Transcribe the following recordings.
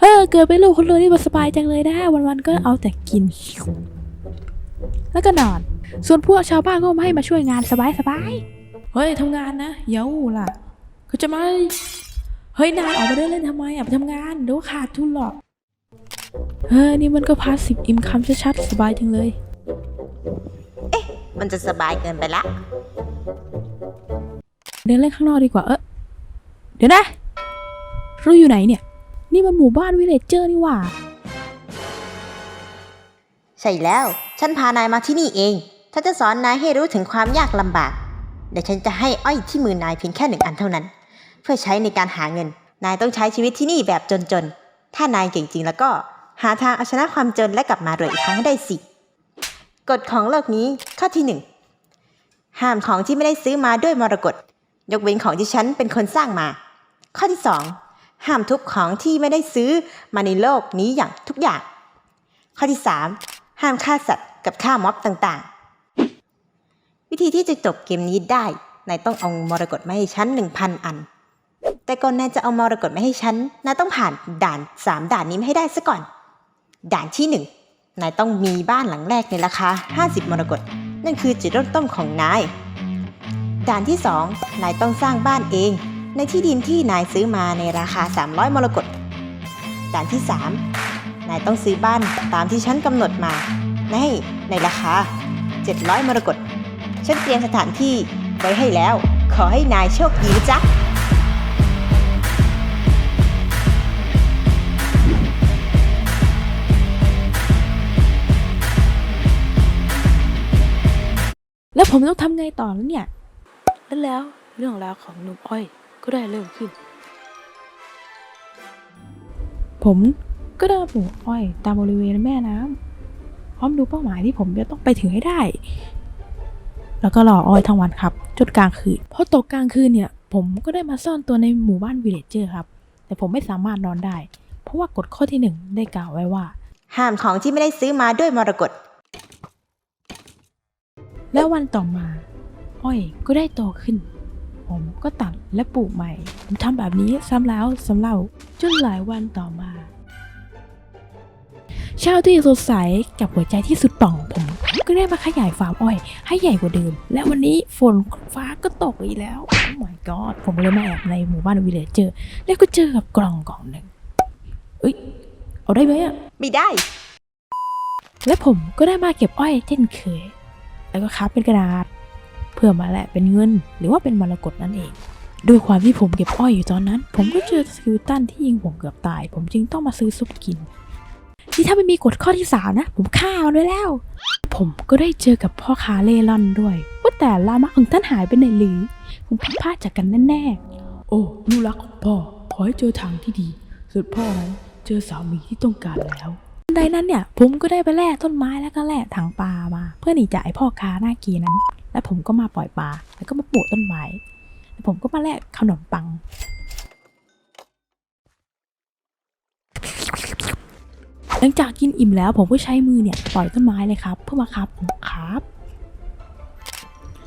เออเกิดเป็นลูกคนรวยนี่มันสบายจังเลยนะวันๆก็เอาแต่กิน แล้วก็นอน ส่วนพวกชาวบ้านก็มาให้มาช่วยงานสบายๆเฮ้ยทำงานนะเย้าล่ะเขาจะมาเฮ้ยนายออกมาเดินเล่นทำไมอะไปทำงานเดี๋ยวขาดทุนหรอกเฮ้ยนี่มันก็พาสิบอิมคัมชัดๆสบายจังเลยมันจะสบายเกินไปละเดินเล่นข้างนอกดีกว่าเออเดี๋ยวนะเราอยู่ไหนเนี่ย นี่มันหมู่บ้านวิลเลจเจอร์นี่หว่า ใช่แล้ว ฉันพานายมาที่นี่เองถ้าจะสอนนายให้รู้ถึงความยากลำบากเดี๋ยวฉันจะให้อ้อยที่มือนายเพียงแค่หนึ่งอันเท่านั้น เพื่อใช้ในการหาเงิน นายต้องใช้ชีวิตที่นี่แบบจนๆ ถ้านายเก่งจริงแล้วก็หาทางเอาชนะความจนและกลับมารวยอีกครั้งให้ได้สิ กฎของโลกนี้ข้อที่หนึ่งห้ามของที่ไม่ได้ซื้อมาด้วยมรกตยกเว้นของที่ฉันเป็นคนสร้างมา ข้อที่สอง ห้ามทุบของที่ไม่ได้ซื้อมาในโลกนี้อย่างทุกอย่าง ข้อที่ 3 ห้ามฆ่าสัตว์กับฆ่าม็อบต่างๆ วิธีที่จะจบเกมนี้ได้นายต้องเอามรกตมาให้ฉัน1,000 อัน แต่ก่อนนายจะเอามรกตมาให้ฉันนายต้องผ่านด่าน 3 ด่านนี้มาให้ได้ซะก่อน ด่านที่ 1 นายต้องมีบ้านหลังแรกในราคา 50 มรกตนั่นคือจุดเริ่มต้นของนาย ด่านที่ 2 นายต้องสร้างบ้านเอง ในที่ดินที่นายซื้อมาในราคา 300 มรกตด่านที่ 3 นายต้องซื้อบ้านตามที่ฉันกำหนดมา ในในราคา 700 มรกตฉันเตรียมสถานที่ไว้ให้แล้ว ขอให้นายโชคดีนะจ๊ะแล้วผมต้องทำไงต่อแล้วเนี่ยแล้วแล้วเรื่องราวของหนุ่มอ้อย ก็ได้เริ่มขึ้น ผมก็เดินปลูกอ้อยตามบริเวณแม่น้ำพร้อมดูเป้าหมายที่ผมจะต้องไปถึงให้ได้ แล้วก็รออ้อยทั้งวันครับจนกลางคืนพอตกกลางคืนเนี่ย ผมก็ได้มาซ่อนตัวในหมู่บ้านวิลเลจเจอร์ครับ แต่ผมไม่สามารถนอนได้ เพราะว่ากฎข้อที่หนึ่งได้กล่าวไว้ว่า ห้ามของที่ไม่ได้ซื้อมาด้วยมรกตแล้ววันต่อมา อ้อยก็ได้โตขึ้น ผมก็ตัดและปลูกใหม่ ผมทำแบบนี้ซ้ำแล้วซ้ำเล่าจนหลายวันต่อมาเช้าที่สดใสกับหัวใจที่สุดป่องผม ก็ได้มาขยายฟาร์มอ้อย ให้ใหญ่กว่าเดิม และวันนี้ฝนฟ้าก็ตกอีกแล้ว โอ้ my god ผมเลยมาแอบในหมู่บ้านวิลเลจเจอร์ แล้วก็เจอกับกล่องกล่องหนึ่งเอ้ย เอาได้ไหมอะไม่ได้ และผมก็ได้มาเก็บอ้อยเช่นเคย แล้วก็คับเป็นกระดาษ เพื่อมาแหละเป็นเงิน หรือว่าเป็นมรกตนั่นเอง ด้วยความที่ผมเก็บอ้อยอยู่ตอนนั้น ผมก็เจอสกิลตันที่ยิงผมเกือบตาย ผมจึงต้องมาซื้อซุปกินที่ถ้าไม่มีกฎข้อที่สามนะ ผมฆ่ามันไว้แล้ว ผมก็ได้เจอกับพ่อค้าเล่ร่อนด้วยว่าแต่ลามะของท่านหายไปไหนหรือคงผิดพลาดจากกันแน่ๆโอ้ลูกรักของพ่อขอให้เจอทางที่ดีส่วนพ่อนั้นเจอสามีที่ต้องการแล้วทันใดนั้นเนี่ยผมก็ได้ไปแล่ต้นไม้แล้วก็แล่ถังปลามา เพื่อหนีจากไอพ่อค้าหน้ากีนั้น แล้วผมก็มาปล่อยปลา แล้วก็มาปลูกต้นไม้ แล้วผมก็มาแล่ขนมปัง หลังจากกินอิ่มแล้วผมก็ใช้มือเนี่ยปล่อยต้นไม้เลยครับ เพื่อมาครับครับ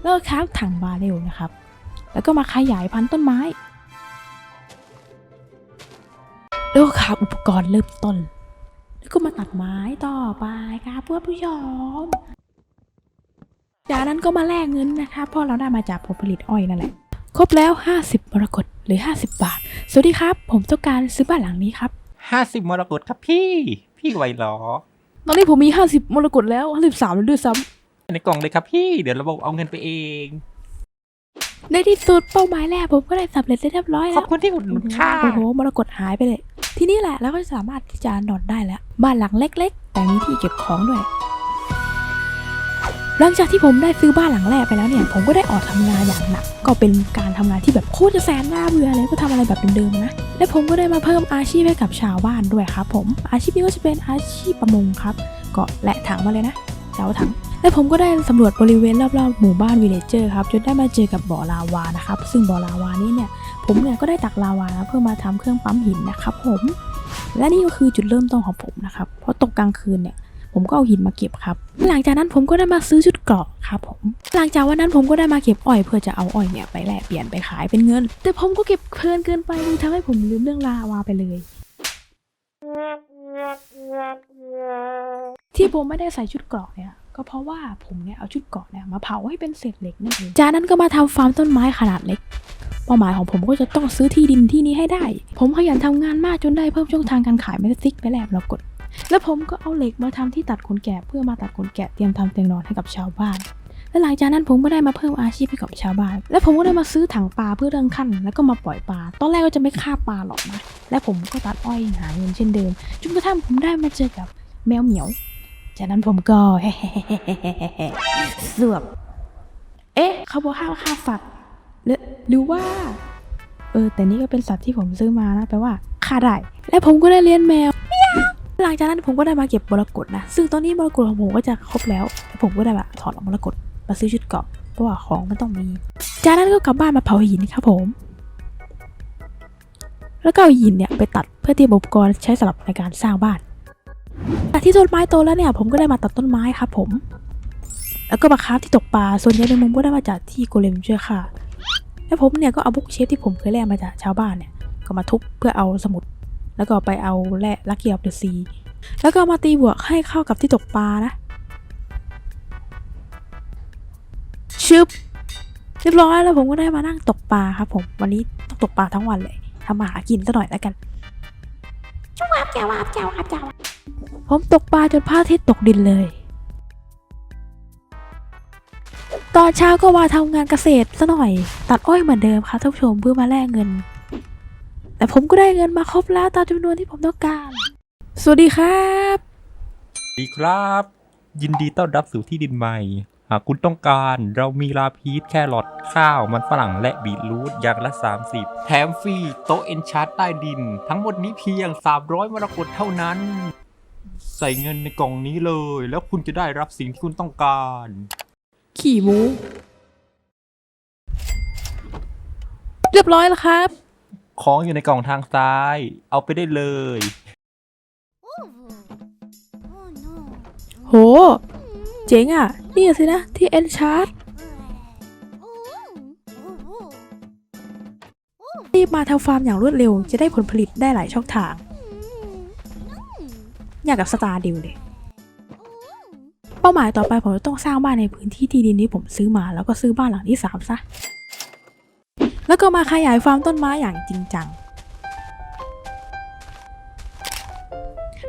แล้วก็ครับถังบาเรลนะครับ แล้วก็มาขยายพันธุ์ต้นไม้แล้วก็ครับอุปกรณ์เริ่มต้น แล้วก็มาตัดไม้ต่อไปครับเพื่อนผู้ชม จากนั้นก็มาแลกเงินนะครับเพราะเราได้มาจากผลผลิตอ้อยนั่นแหละ ครบแล้ว 50มรกตหรือ 50 บาท สวัสดีครับ ผมต้องการซื้อบ้านหลังนี้ครับ ห้าสิบมรกตครับพี่ พี่ไหวเหรอ ตอนนี้ผมมี 50มรกตแล้ว53แล้วด้วยซ้ำ ในกล่องเลยครับพี่ เดี๋ยวระบบเอาเงินไปเอง ในที่สุดเป้าหมายแรกผมก็ได้สำเร็จเรียบร้อยขแล้อบวคุณที่อุดหนุนค่ะ โอ้โหมรกตหายไปเลย ที่นี่แหละแล้วก็สามารถที่จะนอนได้แล้ว บ้านหลังเล็ก ๆ แต่มีที่เก็บของด้วย หลังจากที่ผมได้ซื้อบ้านหลังแรกไปแล้วเนี่ย ผมก็ได้ออกทำงานอย่างหนัก ก็เป็นการทำงานที่แบบโคตรจะแสนน่าเบื่อเลยก็ทำอะไรแบบเดิมๆนะ และผมก็ได้มาเพิ่มอาชีพให้กับชาวบ้านด้วยครับผม อาชีพนี้ก็จะเป็นอาชีพประมงครับ ก็แหละถังมาเลยนะเจ้าถังและผมก็ได้สำรวจบริเวณรอบๆหมู่บ้านวิลเลจเจอร์ครับจนได้มาเจอกับบ่อลาวานะครับ ซึ่งบ่อลาวานี้เนี่ย ผมเนี่ยก็ได้ตักลาวานะเพื่อมาทำเครื่องปั๊มหินนะครับผม และนี่ก็คือจุดเริ่มต้นของผมนะครับ เพราะตกกลางคืนเนี่ย ผมก็เอาหินมาเก็บครับ หลังจากนั้นผมก็ได้มาซื้อชุดเกราะครับผมหลังจากวันนั้นผมก็ได้มาเก็บอ้อยเพื่อจะเอาอ้อยเนี่ยไปแลกเปลี่ยนไปขายเป็นเงิน แต่ผมก็เก็บเพลินเกินไปเลยทำให้ผมลืมเรื่องลาวาไปเลย ที่ผมไม่ได้ใส่ชุดเกราะเนี่ยก็เพราะว่าผมเนี่ยเอาชุดเกราะเนี่ยมาเผาให้เป็นเศษเหล็กนั่นเองจากนั้นก็มาทำฟาร์มต้นไม้ขนาดเล็ก เป้าหมายของผมก็จะต้องซื้อที่ดินที่นี้ให้ได้ ผมขยันทำงานมากจนได้เพิ่มช่องทางการขายเมสซิกไปแลกมรกต แล้วผมก็เอาเหล็กมาทำที่ตัดขนแกะเพื่อมาตัดขนแกะเตรียมทำเตียงนอนให้กับชาวบ้าน และหลังจากนั้นผมก็ได้มาเพิ่มอาชีพให้กับชาวบ้าน และผมก็ได้มาซื้อถังปลาเพื่อเรื่องขั้น แล้วก็มาปล่อยปลา ตอนแรกก็จะไม่ฆ่าปลาหรอกนะ และผมก็ตัดอ้อยหาเงินเช่นเดิม จนกระทั่งผมได้มาเจอกับแมวเหมียว จากนั้นผมก็เสวบเอ๊ะ เขาบอกห้ามฆ่าสัตว์หรือหรือว่า เออ แต่นี่ก็เป็นสัตว์ที่ผมซื้อมานะ แปลว่าฆ่าได้ และผมก็ได้เลี้ยงแมว หลังจากนั้นผมก็ได้มาเก็บมรกตนะ ซึ่งตอนนี้มรกตของผมก็จะครบแล้วแล้วผมก็ได้แบบถอดออกมรกตมาซื้อชุดเกราะเพราะว่าของมันต้องมี จากนั้นก็กลับบ้านมาเผาหินครับผม แล้วก็เอาหินเนี่ยไปตัดเพื่อเตรียมอุปกรณ์ใช้สำหรับในการสร้างบ้านที่ต้นไม้โตแล้วเนี่ย ผมก็ได้มาตัดต้นไม้ครับผม แล้วก็มาคราฟที่ตกปลาส่วนใหญ่ในมุมก็ได้มาจากที่โกเลมช่วยค่ะ แล้วผมเนี่ยก็เอาบุ๊กเชฟที่ผมเคยแลกมาจากชาวบ้านเนี่ยก็มาทุบเพื่อเอาสมุด แล้วก็ไปเอาแร่ลักเกียร์ออฟเดอะซีแล้วก็เอามาตีบวกให้เข้ากับที่ตกปลานะ ชึบเรียบร้อยแล้วผมก็ได้มานั่งตกปลาครับผมวันนี้ต้องตกปลาทั้งวันเลยทำมาหากินซะหน่อยแล้วกันจุ๊บแจวาบแจวาบแจวาบผมตกปลาจนพระอาทิตย์ตกดินเลย ตอนเช้าก็มาทำงานเกษตรซะหน่อย ตัดอ้อยเหมือนเดิมครับท่านผู้ชมเพื่อมาแลกเงิน แต่ผมก็ได้เงินมาครบแล้วตามจำนวนที่ผมต้องการ สวัสดีครับ ดีครับ ยินดีต้อนรับสู่ที่ดินใหม่ หากคุณต้องการเรามีลาพีชแครอทข้าวมันฝรั่งและบีทรูทอย่างละ 30 แถมฟรีโต๊ะเอนชาร์ตใต้ดิน ทั้งหมดนี้เพียง 300มรกตเท่านั้น ใส่เงินในกล่องนี้เลย แล้วคุณจะได้รับสิ่งที่คุณต้องการ ขี่หมู เรียบร้อยแล้วครับ ของอยู่ในกล่องทางซ้าย เอาไปได้เลย โห เจ๋งอะ นี่สินะ ที่เอ็นชาร์ t รีบมาทำฟาร์มอย่างรวดเร็ว จะได้ผลผลิตได้หลายช่องทาง อยางกับสตาร์ดิวเลย เป้าหมายต่อไปผมจะต้องสร้างบ้านในพื้นที่ที่ดินที่ผมซื้อมาแล้วก็ซื้อบ้านหลังที่สามซะ ก็มาขยายฟาร์มต้นไม้อย่างจริงจัง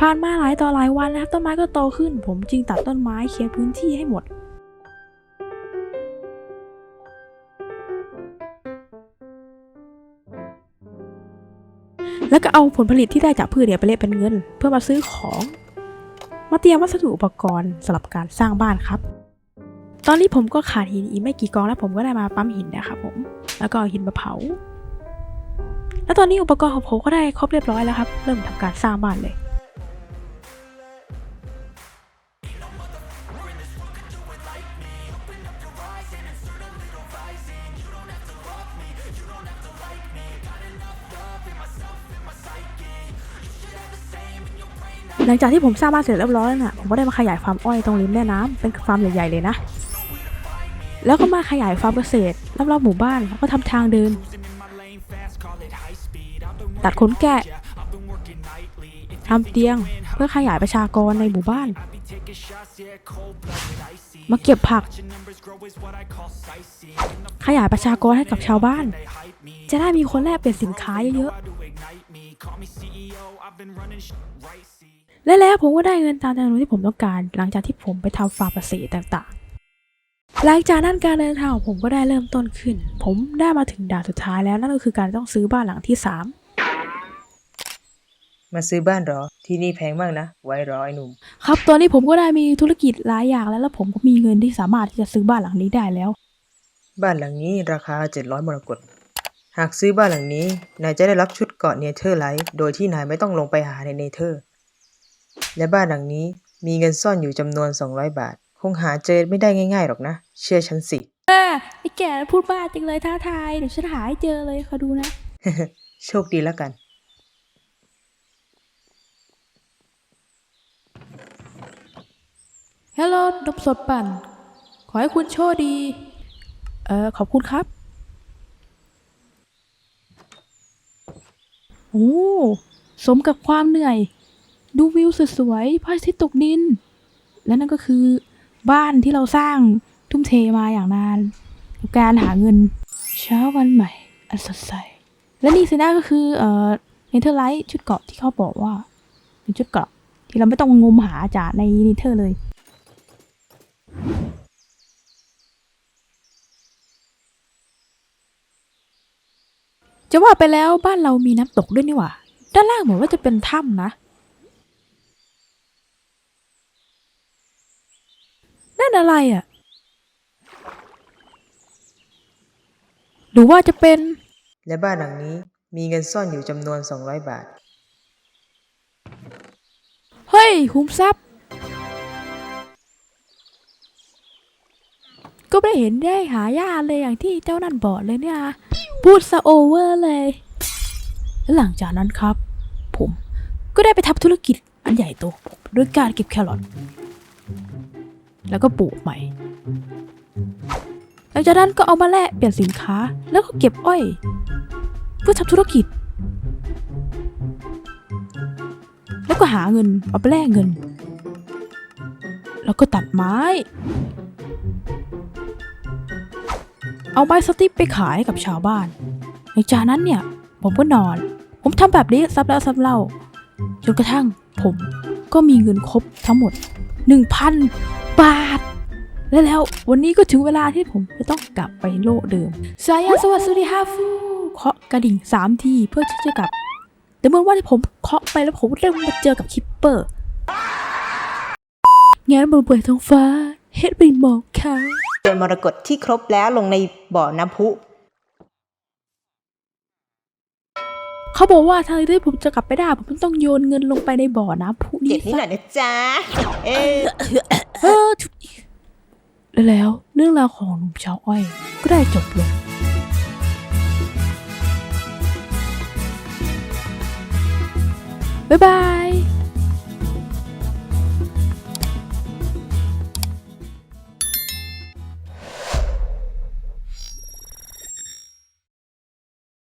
ผ่านมาหลายต่อหลายวันนะครับต้นไม้ก็โตขึ้น ผมจึงตัดต้นไม้เคลียร์พื้นที่ให้หมดแล้วก็เอาผลผลิตที่ได้จากพืชเนี่ยไปเละเป็นเงิน เพื่อมาซื้อของ มาเตรียมวัสดุอุปกรณ์สำหรับการสร้างบ้านครับ ตอนนี้ผมก็ขาดหินอีกไม่กี่กองแล้วผมก็ได้มาปั๊มหินนะครับผม แล้วก็เอาหินมาเผา แล้วตอนนี้อุปกรณ์ของผมก็ได้ครบเรียบร้อยแล้วครับ เริ่มทำการสร้างบ้านเลย หลังจากที่ผมสร้างบ้านเสร็จเรียบร้อยแล้วน่ะผมก็ได้มาขยายฟาร์มอ้อยตรงริมแม่น้ำเป็นฟาร์มใหญ่ๆเลยนะ แล้วก็มาขยายฟาร์มเกษตรรอบๆหมู่บ้านแล้วก็ทำทางเดิน ตัดขนแกะทำเตียงเพื่อขยายประชากรในหมู่บ้าน มาเก็บผัก ขยายประชากรให้กับชาวบ้าน จะได้มีคนแลกเปลี่ยนสินค้าเยอะๆและแล้วผมก็ได้เงินตามจำนวนที่ผมต้องการ หลังจากที่ผมไปทำฟาร์มเกษตรต่าง หลังจากนั้นการเดินทางของผมก็ได้เริ่มต้นขึ้น ผมได้มาถึงด่านสุดท้ายแล้วนั่นก็คือการต้องซื้อบ้านหลังที่สามมาซื้อบ้านเหรอ ที่นี่แพงมากนะ ไว้รอไอ้หนุ่ม ครับตอนนี้ผมก็ได้มีธุรกิจหลายอย่างแล้วแล้วผมก็มีเงินที่สามารถที่จะซื้อบ้านหลังนี้ได้แล้ว บ้านหลังนี้ราคา 700มรกตหากซื้อบ้านหลังนี้ นายจะได้รับชุดเกราะเนเธอร์ไลท์โดยที่นายไม่ต้องลงไปหาในเนเธอร์ และบ้านหลังนี้มีเงินซ่อนอยู่จำนวน 200 บาท คงหาเจอไม่ได้ง่ายๆหรอกนะ เชื่อฉันสิไอ้แก่พูดบ้าจริงเลยท้าทายเดี๋ยวฉันหาให้เจอเลยคอยดูนะ โชคดีแล้วกัน ฮัลโหลนมสดปั่น ขอให้คุณโชคดี เออขอบคุณครับ โอ้ สมกับความเหนื่อย ดูวิวสวยๆพระอาทิตย์ตกดิน และนั่นก็คือ บ้านที่เราสร้างทุ่มเทมาอย่างนานกับการหาเงิน เช้าวันใหม่ อันสดใส และนี่สินะก็คือเอ่อเนเธอร์ไลท์ชุดเกาะที่เขาบอกว่า เป็นชุดเกาะที่เราไม่ต้องงมหาจากในเนเธอร์เลยจะว่าไปแล้วบ้านเรามีน้ำตกด้วยนี่หว่า ด้านล่างเหมือนว่าจะเป็นถ้ำนะ นั่นอะไรอะ่ะ หรือว่าจะเป็นและบ้านหลังนี้มีเงินซ่อนอยู่จำนวน 200 บาท เฮ้ยหุมทรัพย์ ก็ไม่เห็นได้หายากเลยอย่างที่เจ้านั่นบอกเลยเนี่ยนะพูดซะโอเวอร์เลย และหลังจากนั้นครับ ผมก็ได้ไปทำธุรกิจอันใหญ่โตด้วยการเก็บแครอท แล้วก็ปลูกใหม่หลังจากนั้นก็เอามาแลกเปลี่ยนสินค้าแล้วก็เก็บอ้อย เพื่อทำธุรกิจ แล้วก็หาเงินเอาไปแลกเงิน แล้วก็ตัดไม้ เอาไม้สติ๊กไปขายกับชาวบ้านหลังจากนั้นเนี่ย ผมก็นอน ผมทำแบบนี้ซ้ำแล้วซ้ำเล่าจนกระทั่งผมก็มีเงินครบทั้งหมด 1,000 บาท และแล้ววันนี้ก็ถึงเวลาที่ผมจะต้องกลับไปโลกเดิมสายาสวัสดีฮาฟูเคาะกระดิ่งสามทีเพื่อที่จะกลับ แต่เมื่อว่าที่ผมเคาะไปแล้วผมเริ่มมาเจอกับคิปเปอร์งานบนเปิดท้องฟ้าเฮ็ดเป็นหมอกขาวโยนมรกตที่ครบแล้วลงในบ่อน้ำพุ เขาบอกว่าทางที่ผมจะกลับไปได้ผมต้องโยนเงินลงไปในบ่อน้ำพุเจ็นี่บนิดหน่อยนะจ๊ะ เออ เออทุกและแล้วเรื่องราวของหนุ่มชาวอ้อยก็ได้จบลงบ๊ายบาย